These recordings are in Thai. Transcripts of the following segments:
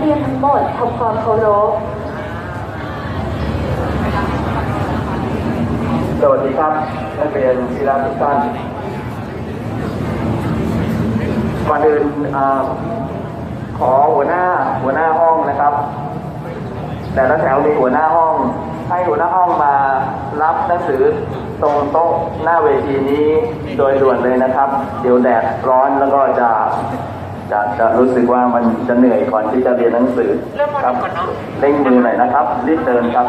เรียนทั้งหมดทำความเคารพสวัสดีครับ นักเรียนกีฬาทุกท่านก่อนอื่นอขอหัวหน้าหัวหน้าห้องนะครับ แต่ละแถวมีหัวหน้าห้อง ให้หัวหน้าห้องมารับหนังสือตรงโต๊ะหน้าเวทีนี้โดยด่วนเลยนะครับ เดี๋ยวแดดร้อนแล้วก็จะ จะจะรู้สึกว่ามันจะเหนื่อยก่อนที่จะเรียนหนังสือครับเร่งมือหน่อยนะครับ รีบเดินครับ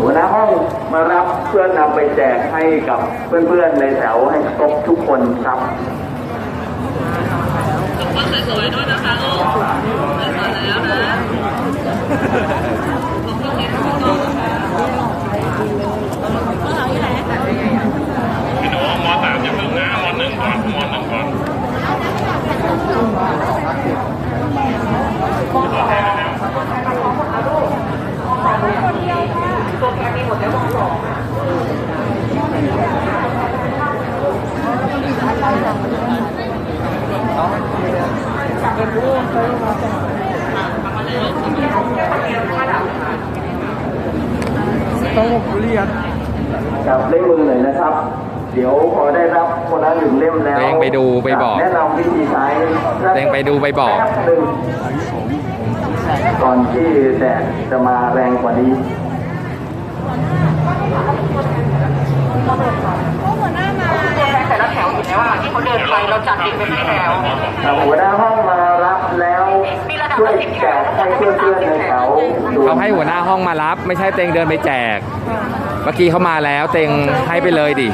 หัวหน้าห้องมารับเพื่อนำไปแจกให้กับเพื่อนๆในแถวให้ครบทุกคนครับพี่หนูมสามอย่าเพิ่งนะมหนึ่งก่อนมหนึ่งก่อน ครับเล่มมือหน่อยนะครับ เดี๋ยวพอได้รับคนละหนึ่งเล่มแล้วตัวเองไปดูไปบอกแนะนำวิธีใช้ตัวเองไปดูไปบอกซึ่งก่อนที่แดดจะมาแรงกว่านี้ ห้แล้วครับหัวหน้าห้องมารับแล้วช่วยแจกให้เพื่อนๆในแถวดูเขาให้หัวหน้าห้องมารับ ไม่ใช่เต็งเดินไปแจก เมื่อกี้เขามาแล้วเต็งให้ไปเลยดิ